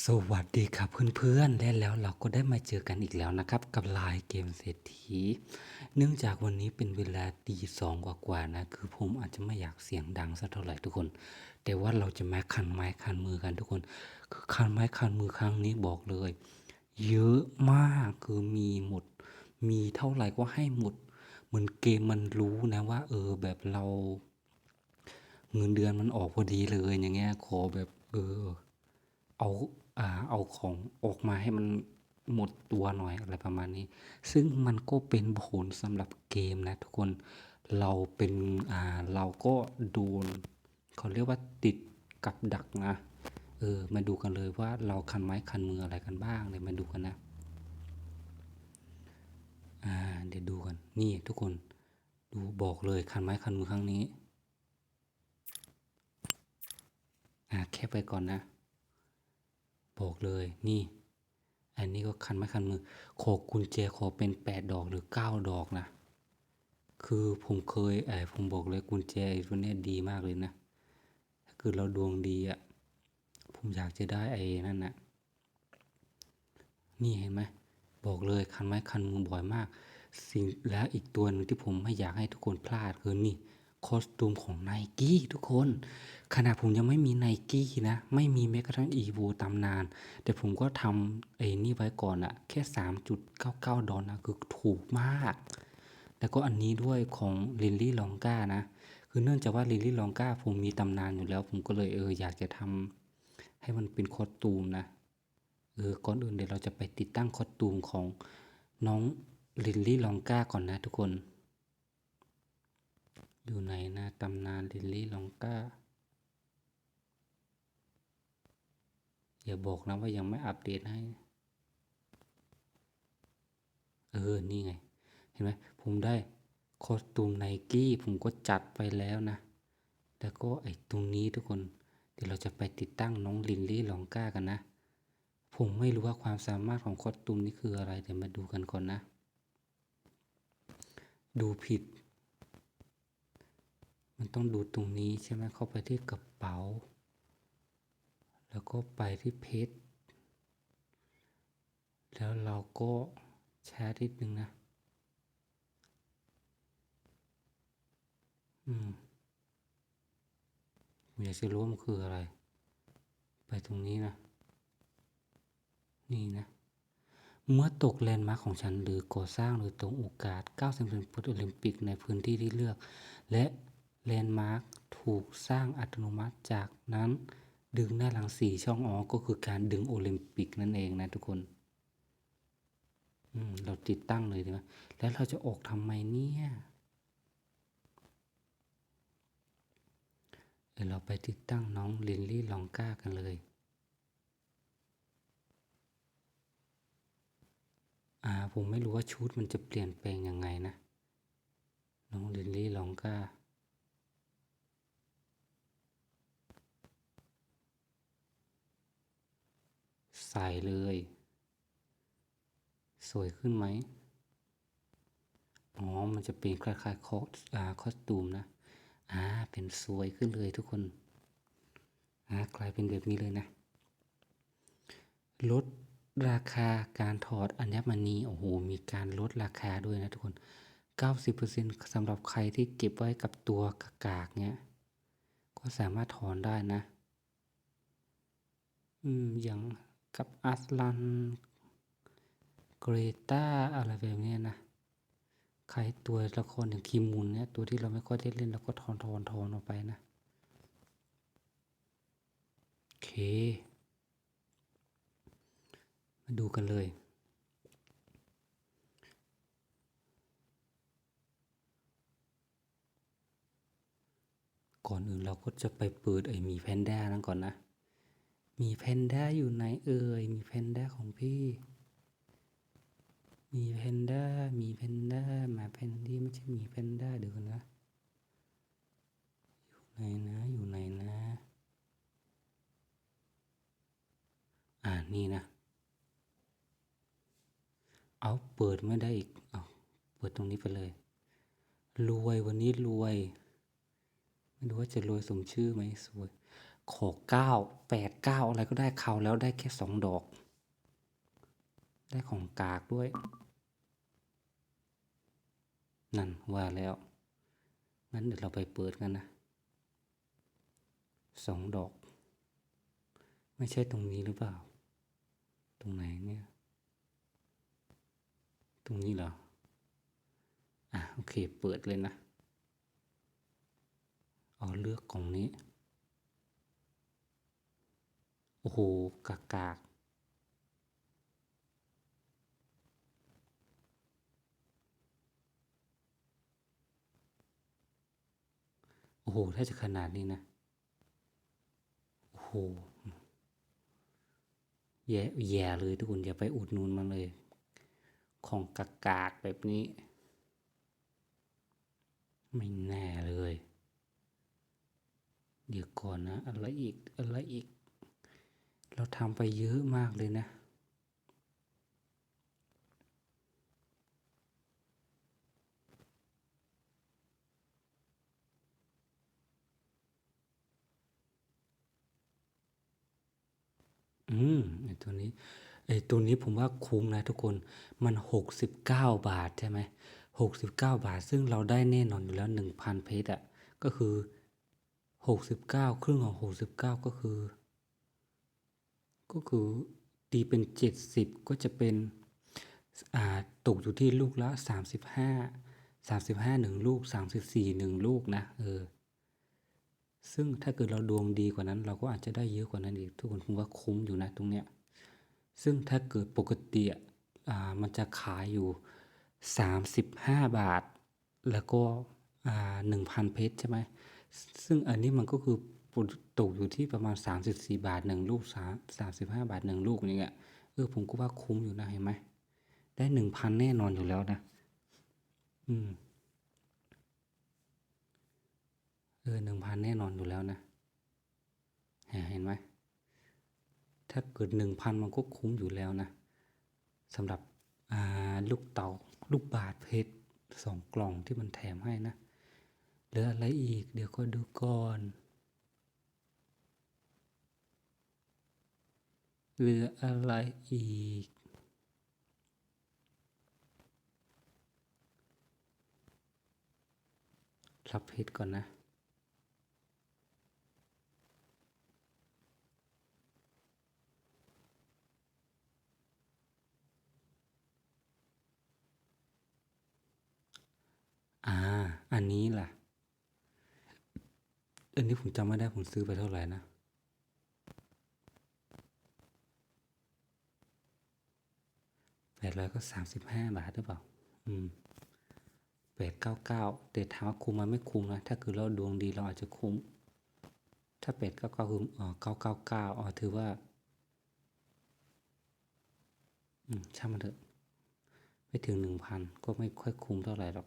สวัสดีครับเพื่อนๆและแล้วเราก็ได้มาเจอกันอีกแล้วนะครับ กับไลน์เกมเศรษฐี เนื่องจากวันนี้เป็นเวลาตีสองกว่าๆนะ คือผมอาจจะไม่อยากเสียงดังสักเท่าไหร่ทุกคน แต่ว่าเราจะมาคันไม้คันมือกันทุกคน คือคันไม้คันมือครั้งนี้บอกเลย เยอะมากคือมีหมด มีเท่าไหร่ก็ให้หมด เหมือนเกมมันรู้นะว่า เออแบบเรา เงินเดือนมันออกพอดีเลยอย่างเงี้ยขอแบบเออ เอาอ่าเอาของออกมาให้มันหมดตัวหน่อยอะไรประมาณนี้ ซึ่งมันก็เป็นผลสำหรับเกมนะทุกคนเราเป็นอ่าเราก็โดนเขาเรียกว่าติดกับดักนะเออมาดูกันเลยว่าเราคันไม้คันมืออะไรกันบ้างเลยมาดูกันนะอ่าเดี๋ยวดูกันนี่ทุกคนดูบอกเลยคันไม้คันมือครั้งนี้อ่าแค่ไปก่อนนะ บอกเลยนี่ อันนี้ก็คันไม้คันมือขอกุญแจขอเป็นแปดดอกหรือเก้าดอกนะ คือผมเคยไอ้ผมบอกเลยกุญแจไอตัวเนี้ยดีมากเลยนะ ถ้าคือเราดวงดีอะ่ะ ผมอยากจะได้ไอ้นั่นน่ะ นี่เห็นไหมบอกเลยคันไม้คันมือบ่อยมาก สิ่งแล้วอีกตัวหนึ่งที่ผมไม่อยากให้ทุกคนพลาดคือนี่ คอสตูมของไนกี้ทุกคนขณะผมยังไม่มีไนกี้นะ ไม่มีแม้กระทั่งอีโวตำนาน แต่ผมก็ทำไอ้นี่ไว้ก่อนอะแค่ 3.99 ดอลนะคือถูกมาก แล้วก็อันนี้ด้วยของลิลลี่ลองก้านะ คือเนื่องจากว่าลิลลี่ลองก้าผมมีตำนานอยู่แล้ว ผมก็เลยเอออยากจะทำให้มันเป็นคอสตูมนะเออก่อนอื่นเดี๋ยวเราจะไปติดตั้งคอสตูมของน้องลิลลี่ลองก้าก่อนนะทุกคน อยู่ไหนนะตำนานลิลลี่ลองก้า อย่าบอกนะว่ายังไม่อัปเดตให้ เออ นี่ไง เห็นไหมผมได้คอสตูมไนกี้ผมก็จัดไปแล้วนะ แล้วก็ไอ้ตรงนี้ทุกคน เดี๋ยวเราจะไปติดตั้งน้องลินลี่ลองก้ากันนะ ผมไม่รู้ว่าความสามารถของคอสตูมนี้คืออะไร เดี๋ยวมาดูกันก่อนนะ ดูผิด มันต้องดูตรงนี้ใช่ไหมเข้าไปที่กระเป๋า แล้วก็ไปที่เพจแล้วเราก็แชร์นิดนึงนะ อืมอยากจะรู้ว่ามันคืออะไร ไปตรงนี้นะ นี่นะ เมื่อตกแลนด์มาร์คของฉันหรือก่อสร้างหรือตรงโอกาส 90เป็นโอลิมปิกในพื้นที่ที่เลือก และ แลนด์มาร์คถูกสร้างอัตโนมัติจากนั้นดึงหน้าหลังสี่ช่องอ๋อก็คือการดึงโอลิมปิกนั่นเองนะทุกคนอืมเราติดตั้งเลยดีไหมแล้วเราจะออกทำไมเนี่ยเดี๋ยวเราไปติดตั้งน้องลินลี่ลองก้ากันเลย อ่าผมไม่รู้ว่าชุดมันจะเปลี่ยนแปลงยังไงนะ น้องลินลี่ลองก้า ใส่เลย สวยขึ้นไหมอ๋อ มันจะเป็นคล้ายๆคอสอาคอสตูมนะ อ่า เป็นสวยขึ้นเลยทุกคน อ่ากลายเป็นแบบนี้เลยนะ ลดราคาการถอดอัญมณี โอ้โห มีการลดราคาด้วยนะทุกคน 90%สำหรับใครที่เก็บไว้กับตัวกากๆเนี้ย ก็สามารถถอนได้นะ อืม อย่าง กับอัสลันเกรตาอะไรแบบนี้นะ ใครตัวละครอย่างคิมุนเนี่ย ตัวที่เราไม่ค่อยได้เล่นเราก็ทอนทอนทอนออกไปนะ โอเค มาดูกันเลยก่อนอื่นเราก็จะไปเปิดไอ้หมีแพนด้านั้นก่อนนะ มีแพนด้าอยู่ไหนเอ่ย มีแพนด้าของพี่ มีแพนด้า มีแพนด้าหมาแพนดี้ไม่ใช่มีแพนด้าเดี๋ยวก่อนนะ อยู่ไหนนะ อยู่ไหนนะ อ่านี่นะ เอาเปิดไม่ได้อีก เอาเปิดตรงนี้ไปเลย รวยวันนี้รวย ไม่รู้ว่าจะรวยสมชื่อไหมสวย ขอเก้าแปดเก้าอะไรก็ได้เขาแล้วได้แค่สองดอก ได้ของกากด้วย นั่นว่าแล้ว งั้นเดี๋ยวเราไปเปิดกันนะสองดอก ไม่ใช่ตรงนี้หรือเปล่า ตรงไหนเนี่ย ตรงนี้เหรอ อะโอเคเปิดเลยนะ เอ๋อเลือกกล่องนี้ โอ้โหกากกากโอ้โห ถ้าจะขนาดนี้นะ โอ้โห แย่แย่เลยทุกคน อย่าไปอุดนุนมันเลย ของกากากแบบนี้ ไม่แน่เลย เดี๋ยวก่อนนะ อะไรอีก อะไรอีก เราทำไปเยอะมากเลยนะ อืมไอตัวนี้ไอตัวนี้ผมว่าคุ้มนะทุกคน มันหกสิบเก้าบาทใช่ไหมหกสิบเก้าบาท ซึ่งเราได้แน่นอนอยู่แล้วหนึ่งพันเพชรอะ ก็คือหกสิบเก้าครึ่งของหกสิบเก้าก็คือ ก็คือตีเป็นเจ็ดสิบก็จะเป็นตกอยู่ที่ลูกละสามสิบห้าสามสิบห้าหนึ่งลูกสามสิบสี่หนึ่งลูกนะเออซึ่งถ้าเกิดเราดวงดีกว่านั้น เราก็อาจจะได้เยอะกว่านั้นอีกทุกคนผมว่าคุ้มอยู่นะตรงเนี้ยซึ่งถ้าเกิดปกติอ่ามันจะขายอยู่สามสิบห้าบาท แล้วก็อ่าหนึ่งพันเพชรใช่ไหมซึ่งอันนี้มันก็คือ ตกอยู่ที่ประมาณสามสิบสี่บาทหนึ่งลูกสามสิบห้าบาทหนึ่งลูกอย่างเงี้ยเออผมก็ว่าคุ้มอยู่นะเห็นไหม ได้หนึ่งพันแน่นอนอยู่แล้วนะ อืม เออหนึ่งพันแน่นอนอยู่แล้วนะ เห็นไหม ถ้าเกิดหนึ่งพันมันก็คุ้มอยู่แล้วนะสำหรับลูกเต๋าลูกบาทเพชรสองกล่องที่มันแถมให้นะเหลืออะไรอีก เดี๋ยวก็ดูก่อน เหลืออะไรอีก รับเพชรก่อนนะอ่า อันนี้ล่ะ อันนี้ผมจำไม่ได้ผมซื้อไปเท่าไหร่นะ แปดร้อยก็สามสิบห้าบาทหรือเปล่า อืมแปดเก้าเก้าแต่ถามว่าคุ้มมันไม่คุ้มนะ ถ้าคือเราดวงดีเราอาจจะคุ้ม ถ้าแปดเก้าเก้าคืออ๋อเก้าเก้าเก้าอ๋อถือว่า อืมช่างมันเถอะ ไม่ถึงหนึ่งพันก็ไม่ค่อยคุ้มเท่าไหร่หรอก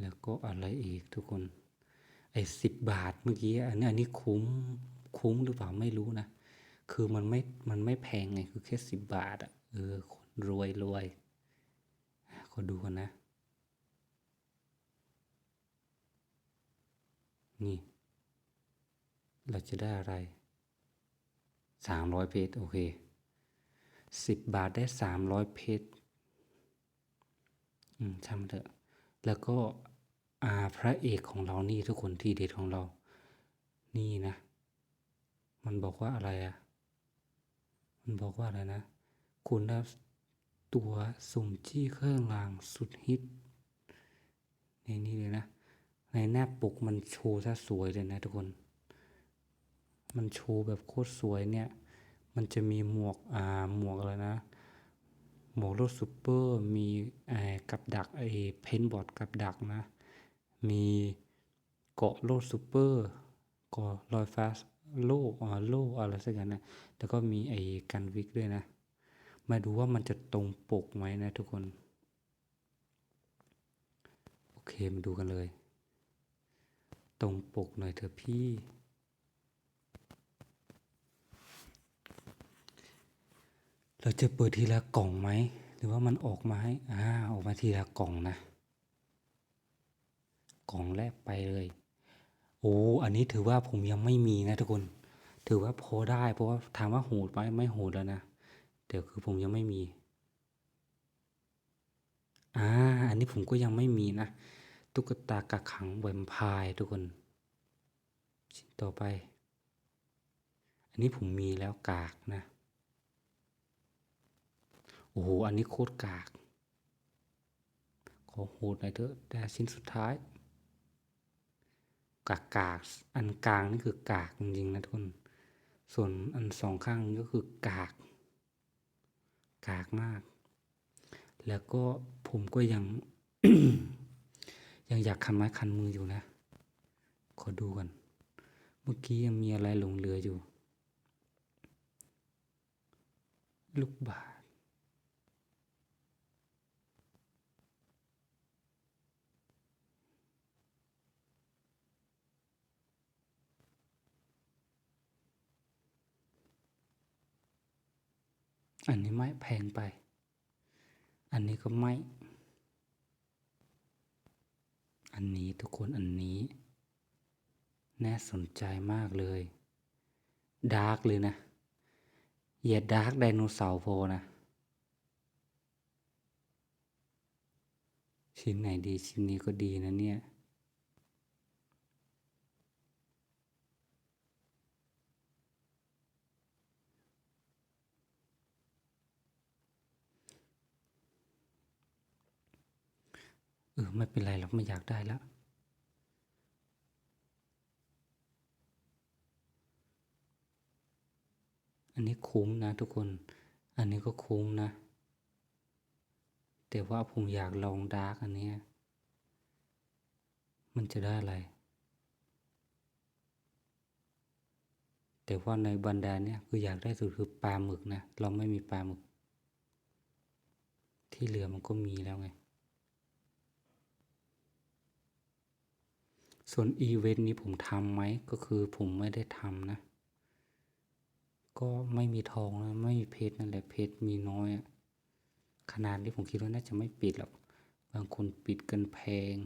แล้วก็อะไรอีกทุกคน ไอ้สิบบาทเมื่อกี้อันนี้อันนี้คุ้มคุ้มหรือเปล่าไม่รู้นะ คือมันไม่ มันไม่แพงไง คือแค่สิบบาทอะเออ คนรวยรวยขอดูกันนะ นี่ เราจะได้อะไรสามร้อยเพชรโอเคสิบบาทได้สามร้อยเพชรอืมช่างเถอะ แล้วก็อาพระเอกของเรานี่ทุกคนที่เด็ดของเรา นี่นะ มันบอกว่าอะไรอะ มันบอกว่าอะไรนะ คุณได้ตัวสุ่มจี้เครื่องรางสุดฮิต ในนี้เลยนะ ในหน้าปกมันโชว์ซะสวยเลยนะทุกคน มันโชว์แบบโคตรสวยเนี่ย มันจะมีหมวกอ่าหมวกอะไรนะ หมวกรถซูเปอร์ มีไอ้กับดักไอ้เพนบอร์ดกับดักนะ มีเกาะโลดซูเปอร์เกาะลอยฟ้า โล่อ่าโล่อะไรสักอย่างนะแล้วก็มีไอ้กันวิกด้วยนะ มาดูว่ามันจะตรงปกไหมนะทุกคน โอเคมาดูกันเลย ตรงปกหน่อยเถอะพี่ เราจะเปิดทีละกล่องไหม หรือว่ามันออกมาให้อ่าออกมาทีละกล่องนะ กล่องแรกไปเลย โอ้อันนี้ถือว่าผมยังไม่มีนะทุกคน ถือว่าพอได้เพราะว่าถามว่าโหดไหมไม่โหดแล้วนะเดี๋ยวคือผมยังไม่มี อ่า อันนี้ผมก็ยังไม่มีนะ ตุ๊กตากักขังแวมพร์ทุกคน ชิ้นต่อไป อันนี้ผมมีแล้วกากนะ โอ้โห อันนี้โคตรกาก ขอโหดหน่อยเถอะแต่ชิ้นสุดท้าย กากกากอันกลางนี่คือกากจริงๆนะทุกคน ส่วนอันสองข้างนี้ก็คือกาก กากมาก แล้วก็ผมก็ยัง ยังอยากคันไม้คันมืออยู่นะ ขอดูกัน เมื่อกี้ยังมีอะไรหลงเหลืออยู่ ลูกบาศ อันนี้ไม่แพงไป อันนี้ก็ไม่อันนี้ทุกคนอันนี้ น่าสนใจมากเลย ดาร์กเลยนะ อย่าดาร์กไดโนเสาร์พนะ ชิ้นไหนดีชิ้นนี้ก็ดีนะเนี่ย เออไม่เป็นไรหรอกไม่อยากได้แล้วอันนี้คุ้มนะทุกคน อันนี้ก็คุ้มนะ แต่ว่าผมอยากลองดาร์กอันนี้ มันจะได้อะไร แต่ว่าในบรรดาเนี่ยคืออยากได้สุดคือปลาหมึกนะ เราไม่มีปลาหมึก ที่เหลือมันก็มีแล้วไง ส่วนอีเวนต์นี้ผมทำไหมก็คือผมไม่ได้ทำนะ ก็ไม่มีทองนะไม่มีเพชรนั่นแหละเพชรมีน้อยอะขนาดที่ผมคิดว่าน่าจะไม่ปิดหรอกบางคนปิดกันแพง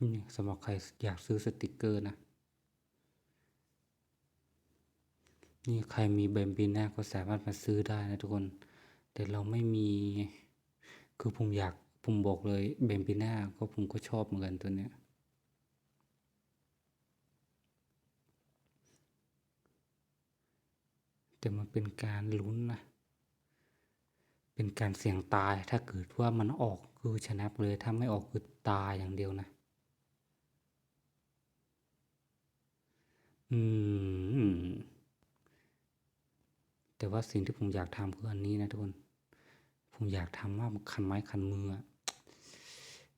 นี่สำหรับใครอยากซื้อสติกเกอร์นะ นี่ใครมีแบมบิน่าก็สามารถมาซื้อได้นะทุกคน แต่เราไม่มี คือผมอยากผมบอกเลยแบมบิน่าก็ผมก็ชอบเหมือนกันตัวเนี้ยแต่มันเป็นการลุ้นนะ เป็นการเสี่ยงตายถ้าเกิดว่ามันออกคือชนะเลย ถ้าไม่ออกคือตายอย่างเดียวนะ อืม แต่ว่าสิ่งที่ผมอยากทำคืออันนี้นะทุกคน ผมอยากทำว่าคันไม้คันมือ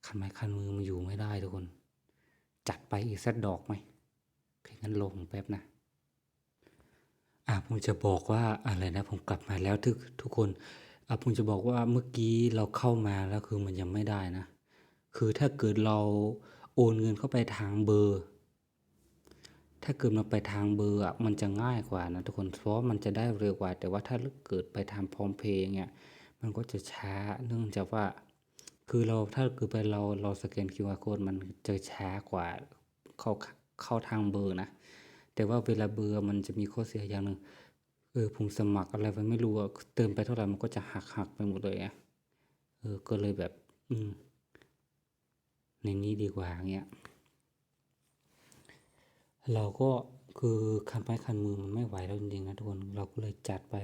คันไม้คันมือมันอยู่ไม่ได้ทุกคน จัดไปอีกสักดอกไหมโอเคงั้นลงแป๊บนะอ่าผมจะบอกว่าอะไรนะ ผมกลับมาแล้วทุกทุกคนอ่าผมจะบอกว่าเมื่อกี้เราเข้ามาแล้วคือมันยังไม่ได้นะ คือถ้าเกิดเราโอนเงินเข้าไปทางเบอร์ ถ้าเกิดมันไปทางเบอร์มันจะง่ายกว่านะทุกคนเพราะมันจะได้เร็วกว่า แต่ว่าถ้าเกิดไปทางพร้อมเพย์เนี่ยมันก็จะช้าเนื่องจากว่า คือเราถ้าเกิดไปเราเราสแกน QR code มันจะช้ากว่าเข้าเข้าทางเบอร์นะ แต่ว่าเวลาเบอร์มันจะมีข้อเสียอย่างหนึ่งเออผมสมัครอะไรไปไม่รู้อะเติมไปเท่าไหร่มันก็จะหักหักไปหมดเลยอะเออก็เลยแบบ อืมในนี้ดีกว่าเงี้ย เราก็คือคันไม้คันมือมันไม่ไหวแล้วจริงๆนะทุกคนเราก็เลยจัดไป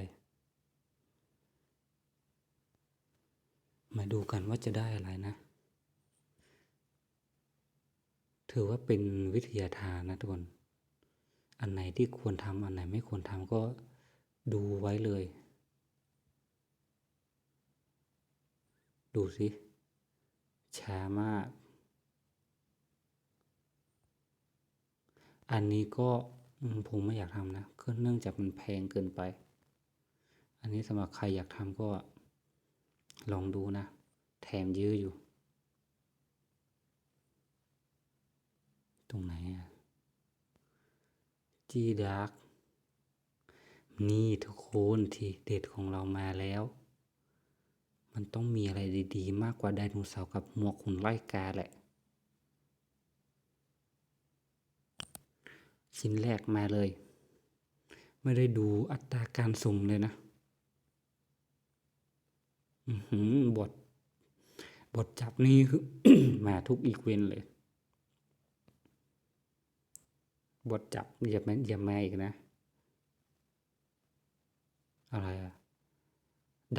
มาดูกันว่าจะได้อะไรนะ ถือว่าเป็นวิทยาทานนะทุกคน อันไหนที่ควรทำอันไหนไม่ควรทำก็ดูไว้เลย ดูสิช้ามาก อันนี้ก็ผมไม่อยากทำนะก็เนื่องจากมันแพงเกินไป อันนี้สำหรับใครอยากทำก็ลองดูนะ แถมเยอะอยู่ ตรงไหนอะจีดาร์กนี่ทุกคนที่เด็ดของเรามาแล้ว มันต้องมีอะไรดีๆ มากกว่าไดโนเสาร์กับหมวกหุ่นไล่กาแหละ ชิ้นแรกมาเลย ไม่ได้ดูอัตราการสุ่มเลยนะบท บทจับนี่คือมาทุกอีกเวนเลย บทจับอย่าแม่อย่าแม่อีกนะ อะไรอะ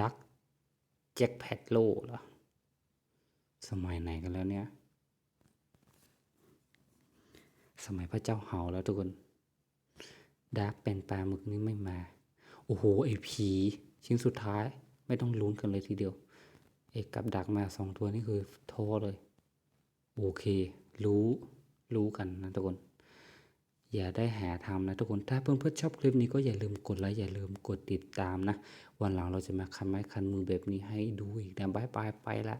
ดักแจ็คแพดโลเหรอ สมัยไหนกันแล้วเนี่ย สมัยพระเจ้าเห่าแล้วทุกคนดาร์กเป็นปลาหมึกนี่ไม่มา โอ้โหไอผีชิ้นสุดท้ายไม่ต้องลุ้นกันเลยทีเดียว เอกกับดักมาสองตัวนี่คือท้อเลย โอเค รู้รู้กันนะทุกคน อย่าได้หาทำนะทุกคน ถ้าเพื่อนๆชอบคลิปนี้ก็อย่าลืมกดไลค์อย่าลืมกดติดตามนะ วันหลังเราจะมาคันไม้คันมือแบบนี้ให้ดูอีกนะบายบายไปละ